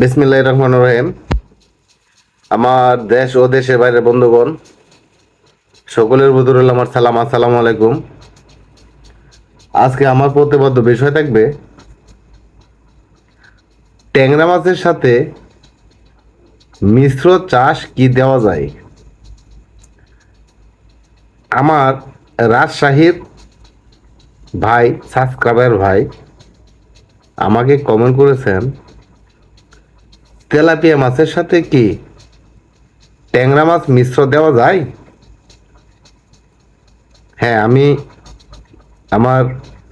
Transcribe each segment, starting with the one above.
বিসমিল্লাহ রহমান রহিম। আমার দেশ ও দেশের বাইরে বন্ধুগণ, সকলের বদরুল আমার সালাম, আসসালাম আলাইকুম। আজকে আমার প্রতিবদ্ধ বিষয় থাকবে, ট্যাংরা মাছের সাথে মিশ্র চাষ কি দেওয়া যায়? আমার রাজশাহীর ভাই সাবস্ক্রাইবার ভাই, আমাকে কমেন্ট করেছেন তেলাপিয়া মাছের সাথে কি ট্যাংরা মাছ মিশ্র দেওয়া যায়? হ্যাঁ আমি আমার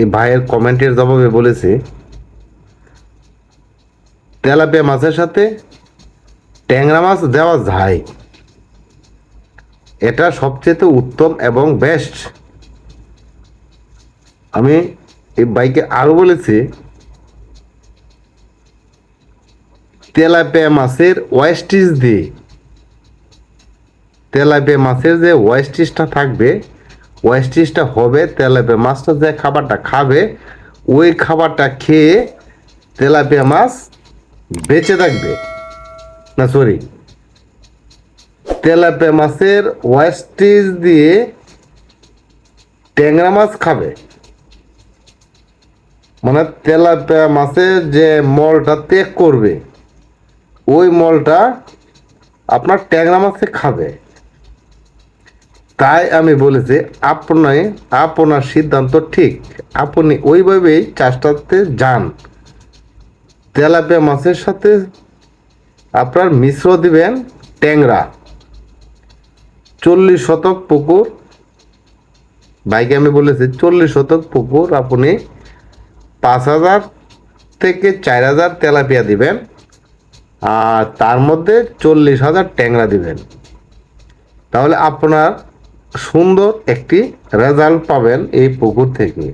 এই ভাইয়ের কমেন্টের জবাবে বলেছি, তেলাপিয়া মাছের সাথে ট্যাংরা মাছ দেওয়া যায়। এটা সবচেয়ে উত্তম এবং বেস্ট আমি এই বাইকে আরও বলেছি তেলাপিয়া মাছের ওয়েস্টিজ দিয়ে। তেলাপিয়া মাছের যে ওয়েস্টিজটা থাকবে ওয়েস্টিজটা হবে তেলাপিয়া মাছটা যে খাবারটা খাবে, ওই খাবারটা খেয়ে তেলাপিয়া মাছ বেঁচে থাকবে। না সরি তেলাপিয়া মাছের ওয়েস্টিজ দিয়ে ট্যাংরা মাছ খাবে। মানে তেলাপিয়া মাছের যে মলটা ত্যাগ করবে। ওই মলটা আপনার ট্যাংরা মাছে খাবে। তাই আমি বলেছি, আপনি, আপনার সিদ্ধান্ত ঠিক। আপনি ওইভাবেই চাষটাতে যান। তেলাপিয়া মাছের সাথে আপনার মিশ্র দিবেন ট্যাংরা। চল্লিশ শতক পুকুর, বাইকে আমি বলেছি, চল্লিশ শতক পুকুর আপনি পাঁচ হাজার থেকে চার হাজার তেলাপিয়া দিবেন। আর তার মধ্যে চল্লিশ হাজার ট্যাংরা দিবেন। তাহলে আপনার সুন্দর একটি রেজাল্ট পাবেন এই পুকুর থেকে।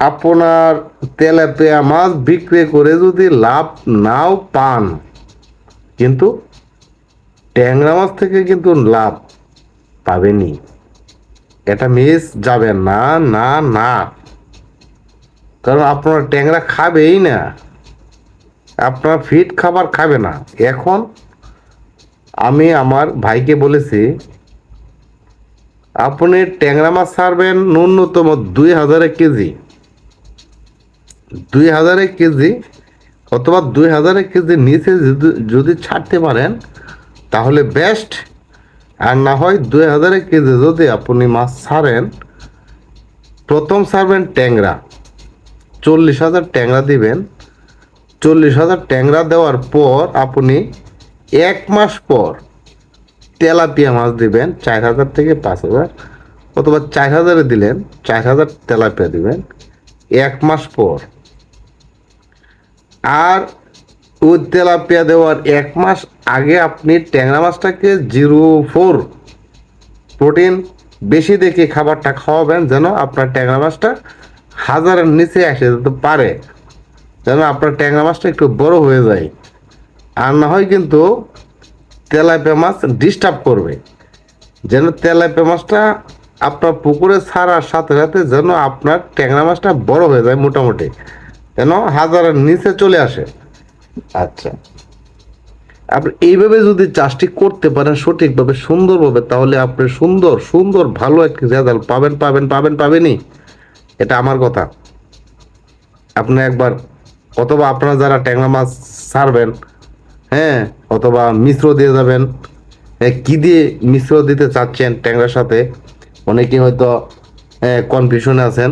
আপনার তেলাপিয়া মাছ বিক্রি করে যদি লাভ নাও পান, কিন্তু ট্যাংরা মাছ থেকে কিন্তু লাভ পাবেনি এটা মিস যাবে না না না। কারণ আপনার ট্যাংরা খাবেই না। আপনার ফিট খাবার খাবে না। এখন আমি আমার ভাইকে বলেছি, আপনি ট্যাংরা মাছ ছাড়বেন ন্যূনতম দুই হাজারে কেজি। দুই হাজারে কেজি অথবা দুই হাজারে কেজি নিচে যদি- ছাড়তে পারেন, তাহলে বেস্ট আর না হয় দুই হাজারে কেজি যদি আপনি মাছ ছাড়েন, প্রথম ছাড়বেন ট্যাংরা। চল্লিশ হাজার ট্যাংরা দিবেন। চল্লিশ হাজার ট্যাংরা দেওয়ার পর আপনি এক মাস পর তেলাপিয়া মাছ দিবেন, চার হাজার থেকে পাঁচ হাজার অথবা চার হাজারে দিলেন, চার হাজার তেলাপিয়া দিবেন, এক মাস পর। আর ওই তেলাপিয়া দেওয়ার এক মাস আগে আপনি ট্যাংরা মাছটাকে জিরো ফোর প্রোটিন বেশি দেখে খাবারটা খাওয়াবেন যেন আপনার ট্যাংরা মাছটা হাজারের নিচে এসে যেতে পারে। যেন আপনার ট্যাংরা মাছটা একটু বড় হয়ে যায়। আর না হয় কিন্তু তেলাপিয়া মাছ ডিস্টার্ব করবে। যেন তেলাপিয়া মাছটা আপনার পুকুরে ছাড়ার সাথে সাথে যেন আপনার ট্যাংরা মাছটা বড় হয়ে যায় মোটামুটি। যেন হাজারের নিচে চলে আসে। আচ্ছা। আপনি এইভাবে যদি চাষটি করতে পারেন সঠিকভাবে, সুন্দরভাবে, তাহলে আপনি সুন্দর সুন্দর, ভালো একটি রেজাল্ট পাবেন পাবেন পাবেন, পাবেনই। এটা আমার কথা। আপনি একবার অথবা আপনারা যারা ট্যাংরা মাছ ছাড়বেন হ্যাঁ অথবা মিশ্র দিয়ে যাবেন এ, কি দিয়ে মিশ্র দিতে চাচ্ছেন ট্যাংরার সাথে অনেকে হয়তো কনফিউশনে আছেন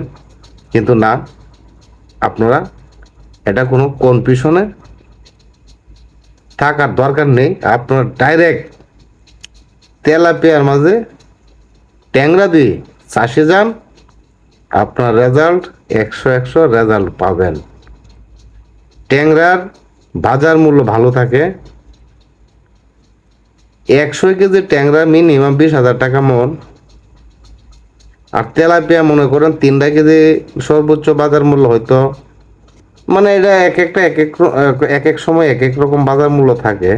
কিন্তু না আপনারা এটা কোনো কনফিউশনে থাকার দরকার নেই। আপনার ডাইরেক্ট তেলাপিয়ার মাঝে ট্যাংরা দিয়ে চাষে যান আপনার রেজাল্ট একশো একশো রেজাল্ট পাবেন। ট্যাংরার বাজার মূল্য ভালো থাকে। একশো কেজি ট্যাংরা মিনিমাম বিশ হাজার টাকা মন। আর তেলাপিয়া মনে করেন তিনটা কেজি সর্বোচ্চ বাজার মূল্য হয়তো। মানে এটা এক একটা এক এক এক এক সময় এক এক রকম বাজার মূল্য থাকে।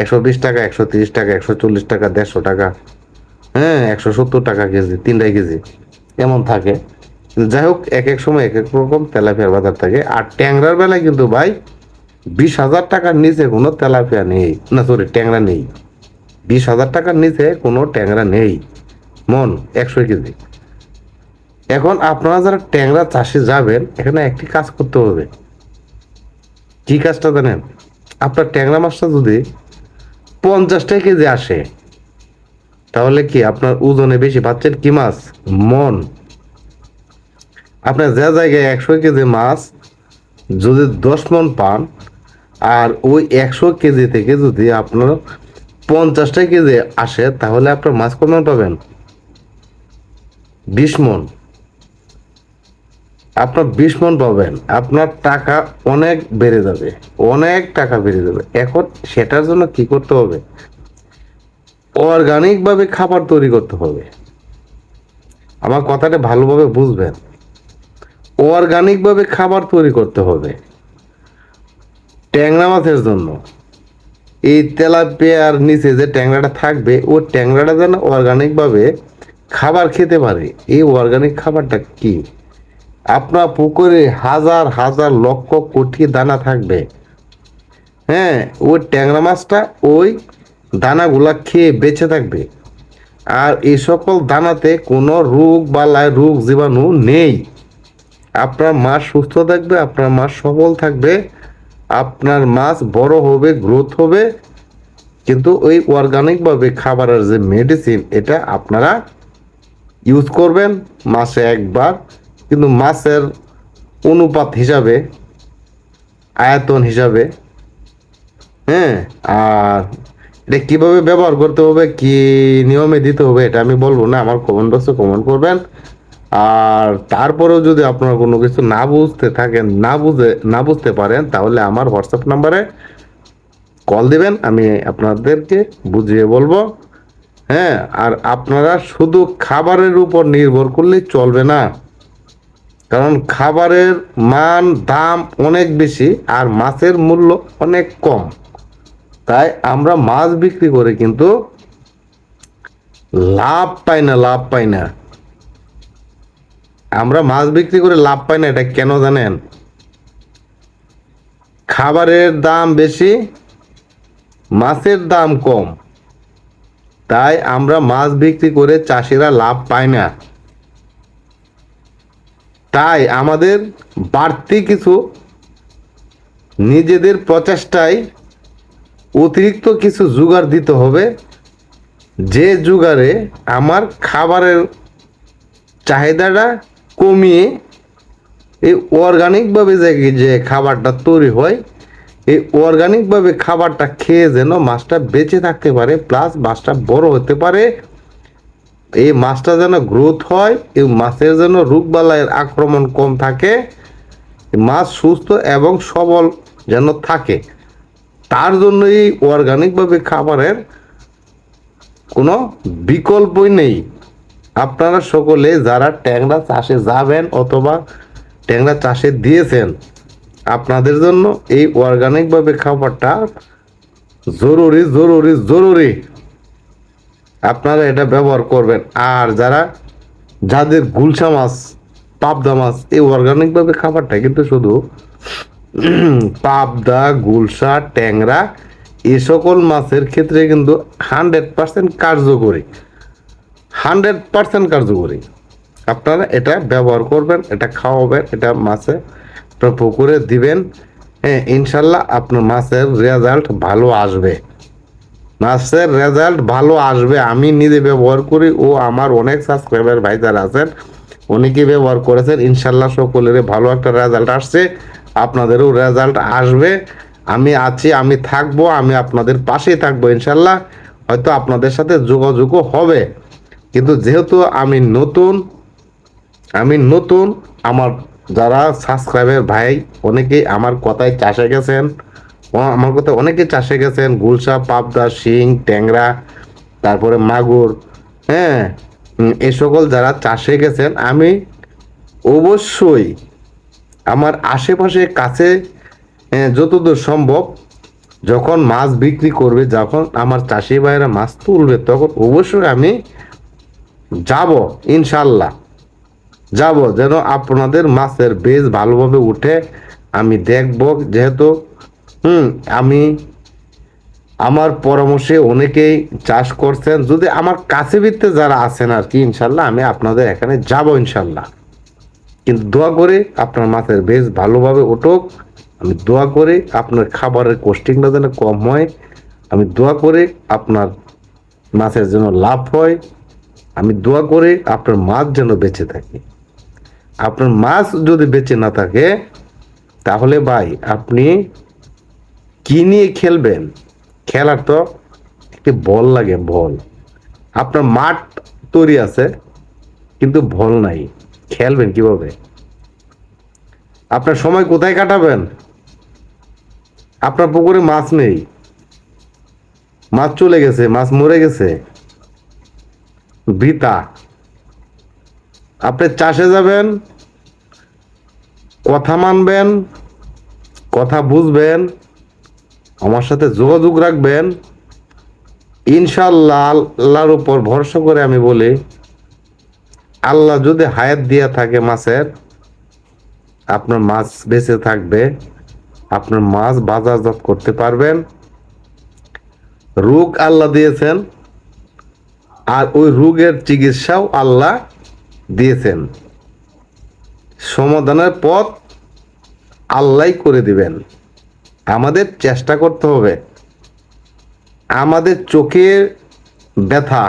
একশো বিশ টাকা, একশো তিরিশ টাকা, একশো চল্লিশ টাকা, দেড়শো টাকা। হ্যাঁ একশো সত্তর টাকা কেজি তিনটা কেজি। এমন থাকে। যাই হোক এক এক সময় এক এক রকম তেলাপিয়ার বাজার থাকে। আর ট্যাংরার বেলায় কিন্তু ভাই, বিশ হাজার টাকার নিচে কোনো তেলাপিয়া নেই। না সরি ট্যাংরা নেই। বিশ হাজার টাকার নিচে কোনো ট্যাংরা নেই। মন, একশো কেজি। এখন আপনারা যারা ট্যাংরা চাষে যাবেন, এখানে একটি কাজ করতে হবে। কি কাজটা জানেন? আপনার ট্যাংরা মাছটা যদি পঞ্চাশটা কেজি আসে, তাহলে কি আপনার ওজনে বেশি পাচ্ছেন কি মাছ? মন। আপনার যে জায়গায় একশো কেজি মাছ যদি দশ মন পান, আর ওই একশো কেজি থেকে যদি আপনার পঞ্চাশটা কেজি আসে, তাহলে আপনার মাছ কত মন পাবেন? বিশ মন। আপনার বিশ মন পাবেন। আপনার টাকা অনেক বেড়ে যাবে, অনেক টাকা বেড়ে যাবে। এখন সেটার জন্য কি করতে হবে? অর্গানিক ভাবে খাবার তৈরি করতে হবে। আমার কথাটা ভালোভাবে বুঝবেন। অর্গানিক ভাবে খাবার তৈরি করতে হবে। ট্যাংরা মাছের জন্য। এই তেলাপিয়ার নিচে যে ট্যাংরাটা থাকবে, ও ট্যাংরাটা যেন অর্গানিক ভাবে খাবার খেতে পারে। এই অর্গানিক খাবারটা কি? আপনার পুকুরে হাজার হাজার লক্ষ কোটি দানা থাকবে। হ্যাঁ ওই ট্যাংরা মাছটা ওই দানাগুলা খেয়ে বেঁচে থাকবে। আর এই সকল দানাতে কোনো রোগ বালায় রোগ জীবাণু নেই। আপনার মাছ সুস্থ থাকবে, আপনার মাছ সবল থাকবে, আপনার মাছ বড় হবে গ্রোথ হবে। কিন্তু ওই অর্গানিকভাবে খাবারের যে মেডিসিন এটা আপনারা ইউজ করবেন মাসে একবার। কিন্তু মাছের অনুপাত হিসাবে, আয়তন হিসাবে হ্যাঁ আর এটা কীভাবে ব্যবহার করতে হবে, কি নিয়মে দিতে হবে, এটা আমি বলব না, আমার কমেন্ট বক্সে কমেন্ট করবেন। আর তারপরেও যদি আপনারা কোনো কিছু না বুঝতে থাকেন, না বুঝে, না বুঝতে পারেন, তাহলে আমার হোয়াটসঅ্যাপ নাম্বারে কল দিবেন, আমি আপনাদেরকে বুঝিয়ে বলব। হ্যাঁ আর আপনারা শুধু খাবারের উপর নির্ভর করলেই চলবে না। কারণ খাবারের মান, দাম অনেক বেশি আর মাছের মূল্য অনেক কম। তাই আমরা মাছ বিক্রি করে কিন্তু লাভ পাই না, লাভ পাই না। আমরা মাছ বিক্রি করে লাভ পাই না, এটা কেন জানেন? খাবারের দাম বেশি, মাছের দাম কম। তাই আমরা মাছ বিক্রি করে চাষিরা লাভ পায় না। তাই আমাদের বাড়তি কিছু নিজেদের প্রচেষ্টায় অতিরিক্ত কিছু জোগাড় দিতে হবে। যে জোগাড়ে আমার খাবারের চাহিদাটা কমিয়ে এই অর্গানিকভাবে যে যে খাবারটা তৈরি হয়, এই অর্গানিকভাবে খাবারটা খেয়ে যেন মাছটা বেঁচে থাকতে পারে প্লাস মাছটা বড় হতে পারে, এই মাছটা যেন গ্রোথ হয়, এই মাছের যেন রোগবালাইয়ের আক্রমণ কম থাকে মাছ সুস্থ এবং সবল যেন থাকে। তার জন্য এই অর্গানিকভাবে খাবারের কোনো বিকল্পই নেই। আপনারা সকলে যারা ট্যাংরা চাষে যাবেন অথবা ট্যাংরা চাষে দিয়েছেন, আপনাদের জন্য এই অর্গানিকভাবে খাবারটা জরুরি জরুরি জরুরি। আপনারা এটা ব্যবহার করবেন। আর যারা যাদের গুলশা মাছ, পাবদা মাছ, এই অর্গানিকভাবে খাবারটা কিন্তু শুধু পাবদা, গুলশা, ট্যাংরা এই সকল মাছের ক্ষেত্রে কিন্তু হান্ড্রেড পার্সেন্ট কার্যকরী। হান্ড্রেড পার্সেন্ট কার্যকরী। আপনারা এটা ব্যবহার করবেন, এটা খাওয়াবেন, এটা মাছে পুকুরে দিবেন। হ্যাঁ ইনশাল্লাহ আপনার মাছের রেজাল্ট ভালো আসবে। মাছের রেজাল্ট ভালো আসবে, আমি নিজে ব্যবহার করি, ও আমার অনেক সাবস্ক্রাইবার ভাই যারা আছেন, অনেকেই ব্যবহার করেছেন। ইনশাল্লাহ সকলের ভালো একটা রেজাল্ট আসছে, আপনাদেরও রেজাল্ট আসবে। আমি আছি, আমি থাকব, আমি আপনাদের পাশেই থাকব ইনশাল্লাহ। হয়তো আপনাদের সাথে যোগাযোগও হবে। কিন্তু যেহেতু আমি নতুন আমি নতুন, আমার যারা সাবস্ক্রাইবার ভাই, অনেকেই আমার কথায় চাষে গেছেন আমার কথা অনেকে চাষে গেছেন, গুলশা, পাবদা, শিং, ট্যাংরা, তারপরে মাগুর হ্যাঁ এ সকল যারা চাষে গেছেন, আমি অবশ্যই আমার আশেপাশে কাছে যতদূর সম্ভব, যখন মাছ বিক্রি করবে, যখন আমার চাষি ভাইয়েরা মাছ তুলবে, তখন অবশ্যই আমি যাব ইনশাল্লাহ যাব যেন আপনাদের মাছের বেজ ভালোভাবে উঠে আমি দেখব, যেহেতু, হুম, আমি, আমার পরামর্শে অনেকেই চাষ করছেন। যদি আমার কাছে ভিত্তে যারা আছেন আর কি ইনশাল্লাহ আমি আপনাদের এখানে যাব ইনশাল্লাহ কিন্তু দোয়া করে আপনার মাছের বেশ ভালোভাবে উঠুক। আমি দোয়া করে আপনার খাবারের কোস্টিংটা যেন কম হয়। আমি দোয়া করে আপনার মাছের যেন লাভ হয়। আমি দোয়া করে আপনার মাছ যেন বেঁচে থাকে। আপনার মাছ যদি বেঁচে না থাকে, তাহলে ভাই আপনি কি নিয়ে খেলবেন? খেলার তো একটি বল লাগে, বল। আপনার মাঠ তৈরি আছে, কিন্তু বল নাই। খেলবেন কীভাবে? আপনার সময় কোথায় কাটাবেন? আপনার পুকুরে মাছ নেই। মাছ চলে গেছে, মাছ মরে গেছে। বৃতা আপনি চাষে যাবেন, কথা মানবেন, কথা বুঝবেন, আমার সাথে যোগাযোগ রাখবেন। ইনশাল্লাহ আল্লাহর উপর ভরসা করে আমি বলি, আল্লাহ যদি হায়াত দিয়া থাকে মাছের, আপনার মাছ বেঁচে থাকবে, আপনার মাছ বাজারজাত করতে পারবেন। রোগ আল্লাহ দিয়েছেন আর ওই রোগের চিকিৎসাও আল্লাহ দিয়েছেন। সমাধানের পথ আল্লাহ করে দিবেন। আমাদের চেষ্টা করতে হবে। আমাদের চোখের ব্যথা।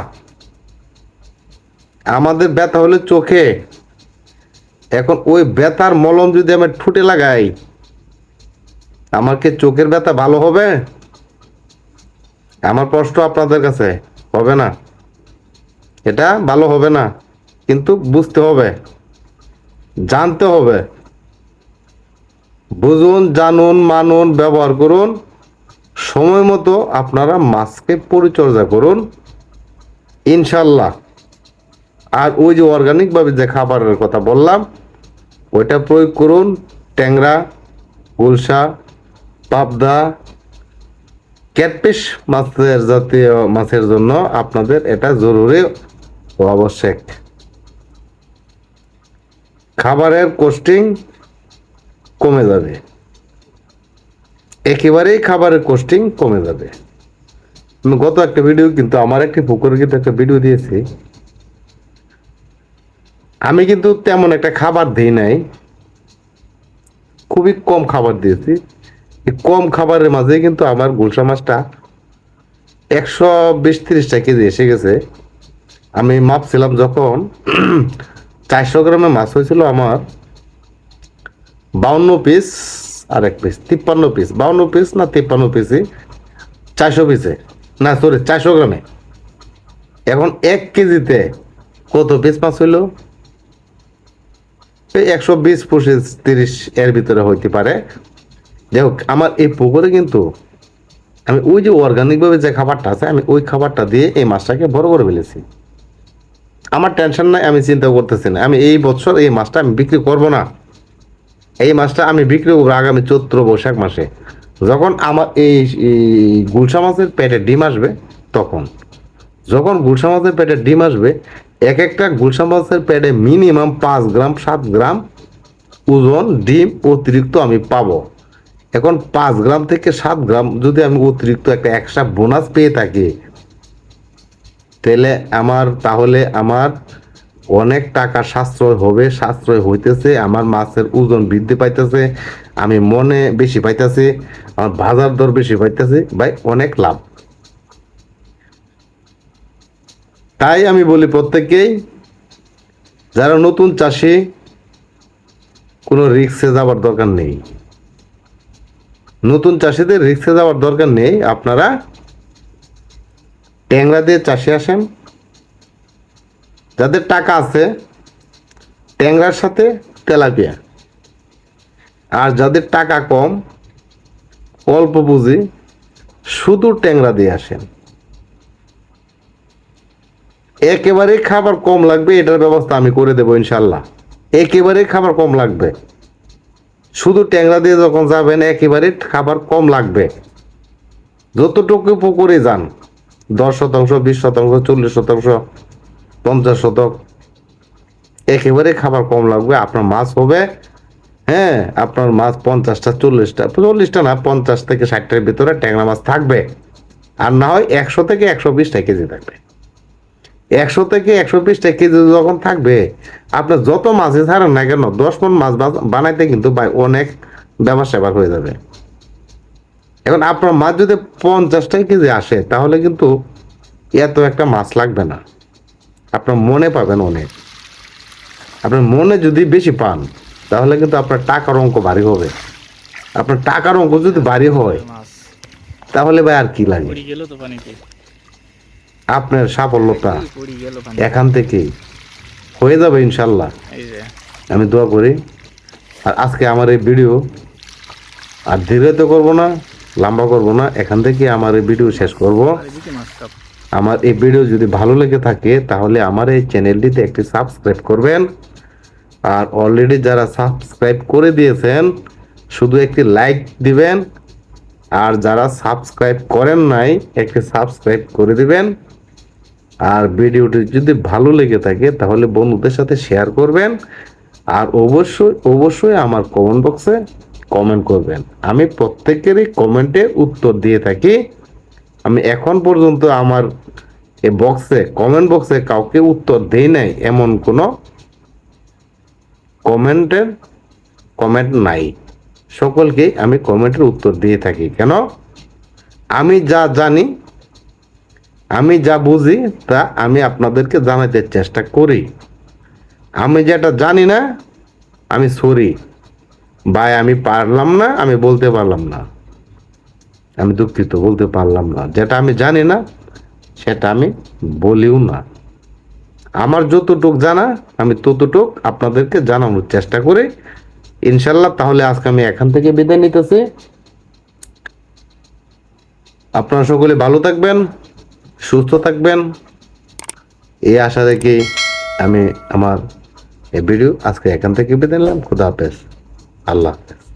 আমাদের ব্যথা হলে চোখে। এখন ওই ব্যথার মলম যদি আমি ঠুটে লাগাই আমাকে চোখের ব্যথা ভালো হবে? আমার প্রশ্ন আপনাদের কাছে, হবে না? এটা ভালো হবে না, কিন্তু বুঝতে হবে, জানতে হবে। বুঝুন, জানুন, মানুন, ব্যবহার করুন, সময় মতো আপনারা মাছকে পরিচর্যা করুন, ইনশাল্লাহ। আর ওই যে অর্গানিকভাবে যে খাবারের কথা বললাম, ওইটা প্রয়োগ করুন, ট্যাংরা, গুলশা, পাবদা, ক্যাটফিশ মাছের জাতীয় মাছের জন্য আপনাদের এটা জরুরি আবশ্যক খাবারের কোস্টিং কমে যাবে। একেবারেই খাবারের কোস্টিং কমে যাবে। আমি গত একটা ভিডিও কিন্তু আমার একটি পুকুরে কিন্তু একটা ভিডিও দিয়েছি। আমি কিন্তু তেমন একটা খাবার দিই নাই। খুবই কম খাবার দিয়েছি। কম খাবারের মাঝে কিন্তু আমার গুলশা মাছটা একশো বিশ তিরিশটা কেজি এসে গেছে। আমি মাপছিলাম যখন চারশো গ্রামে মাছ হয়েছিল আমার বাউন্ন পিস আর এক পিস তিপ্পান্ন পিস বাউন্ন পিস না তিপ্পান্ন পিসই চারশো পিসে না সরি চারশো গ্রামে। এখন এক কেজিতে কত পিস মাছ হইল? এই একশো বিশ পঁচিশ তিরিশ এর ভিতরে হইতে পারে। যাই হোক, আমার এই পুকুরে কিন্তু আমি ওই যে অর্গানিকভাবে যে খাবারটা আছে, আমি ওই খাবারটা দিয়ে এই মাছটাকে বড় করে ফেলেছি। আমার টেনশন নাই, আমি চিন্তা করতেছি না। আমি এই বছর এই মাছটা আমি বিক্রি করব না। এই মাছটা আমি বিক্রি করব আগামী চৈত্র বৈশাখ মাসে। যখন আমার এই গুলশা মাছের পেটে ডিম আসবে, তখন। যখন গুলশা মাছের পেটে ডিম আসবে এক একটা গুলশা মাছের পেটে মিনিমাম পাঁচ গ্রাম, সাত গ্রাম ওজন ডিম অতিরিক্ত আমি পাবো। এখন পাঁচ গ্রাম থেকে সাত গ্রাম যদি আমি অতিরিক্ত একটা এক্সট্রা বোনাস পেয়ে থাকি তাহলে আমার তাহলে আমার অনেক টাকা সাশ্রয় হবে, সাশ্রয় হইতেছে, আমার মাছের ওজন বৃদ্ধি পাইতেছে, আমি মনে বেশি পাইতেছি, আমার বাজার দর বেশি পাইতেছি, ভাই অনেক লাভ। তাই আমি বলি প্রত্যেককেই, যারা নতুন চাষি, কোনো রিক্সে যাওয়ার দরকার নেই। নতুন চাষিদের রিক্সে যাওয়ার দরকার নেই, আপনারা ট্যাংরা দিয়ে চাষে আসেন। যাদের টাকা আছে, ট্যাংরার সাথে তেলাপিয়া। আর যাদের টাকা কম, অল্প পুঁজি, শুধু ট্যাংরা দিয়ে আসেন। একেবারে খাবার কম লাগবে, এটার ব্যবস্থা আমি করে দেবো ইনশাল্লাহ একেবারে খাবার কম লাগবে। শুধু ট্যাংরা দিয়ে যখন যাবেন, একেবারে খাবার কম লাগবে। যতটুকু পুকুরে যান। দশ শতাংশ, বিশ শতাংশ, চল্লিশ শতাংশ, পঞ্চাশ শতক। একেবারে খাবার কম লাগবে, আপনার মাছ হবে হ্যাঁ আপনার মাছ পঞ্চাশটা, চল্লিশটা চল্লিশটা না, পঞ্চাশ থেকে ষাটটার ভিতরে ট্যাংরা মাছ থাকবে। আর না হয় একশো থেকে একশো বিশটা কেজি থাকবে। একশো থেকে একশো বিশটা কেজি যখন থাকবে, আপনার যত মাছই ছাড়েন না কেন, দশ মন মাছ বানাইতে কিন্তু অনেক ব্যবসা হয়ে যাবে। এখন আপনার মাছ যদি পঞ্চাশটা কেজি আসে তাহলে কিন্তু এত একটা মাছ লাগবে না। আপনার মনে পাবেন অনেক। আপনার মনে যদি বেশি পান তাহলে কিন্তু আপনার টাকার অঙ্ক ভারী হবে। আপনার টাকার অঙ্ক যদি ভারী হয় তাহলে ভাই আর কি লাগে? আপনার পানি এখান থেকে হয়ে যাবে ইনশাল্লাহ। আমি দোয়া করি। আর আজকে আমার এই ভিডিও আর ধীরে তো করব না। লম্বা করব না, এখান থেকে আমার এই ভিডিও শেষ করব। আমার এই ভিডিও যদি ভালো লেগে থাকে, তাহলে আমার এই চ্যানেলটিতে একটি সাবস্ক্রাইব করবেন। আর অলরেডি যারা সাবস্ক্রাইব করে দিয়েছেন, শুধু একটি লাইক দিবেন। আর যারা সাবস্ক্রাইব করেন নাই, একটি সাবস্ক্রাইব করে দিবেন। আর ভিডিওটি যদি ভালো লেগে থাকে, তাহলে বন্ধুদের সাথে শেয়ার করবেন। আর অবশ্যই অবশ্যই আমার কমেন্ট বক্সে কমেন্ট করবেন। আমি প্রত্যেকেরই কমেন্টে উত্তর দিয়ে থাকি। আমি এখন পর্যন্ত আমার এই বক্সে কমেন্ট বক্সে কাউকে উত্তর দেই নাই, এমন কোনো কমেন্টের কমেন্ট নাই। সকলকেই আমি কমেন্টের উত্তর দিয়ে থাকি। কেন? আমি যা জানি, আমি যা বুঝি, তা আমি আপনাদেরকে জানাতে চেষ্টা করি। আমি যেটা জানি না, আমি সরি। ভাই, আমি পারলাম না, আমি বলতে পারলাম না। আমি দুঃখিত, বলতে পারলাম না। যেটা আমি জানি না, সেটা আমি বলিও না। আমার যতটুক জানা, আমি ততটুক আপনাদেরকে জানানোর চেষ্টা করি। ইনশাল্লাহ, তাহলে আজকে আমি এখান থেকে বিদায় নিতেছি। আপনারা সকলে ভালো থাকবেন, সুস্থ থাকবেন। এই আশা রেখে আমি আমার এই ভিডিও আজকে এখান থেকে বিদায় নিলাম। খুদা হাফেজ। আল্লাহ। হাফেজ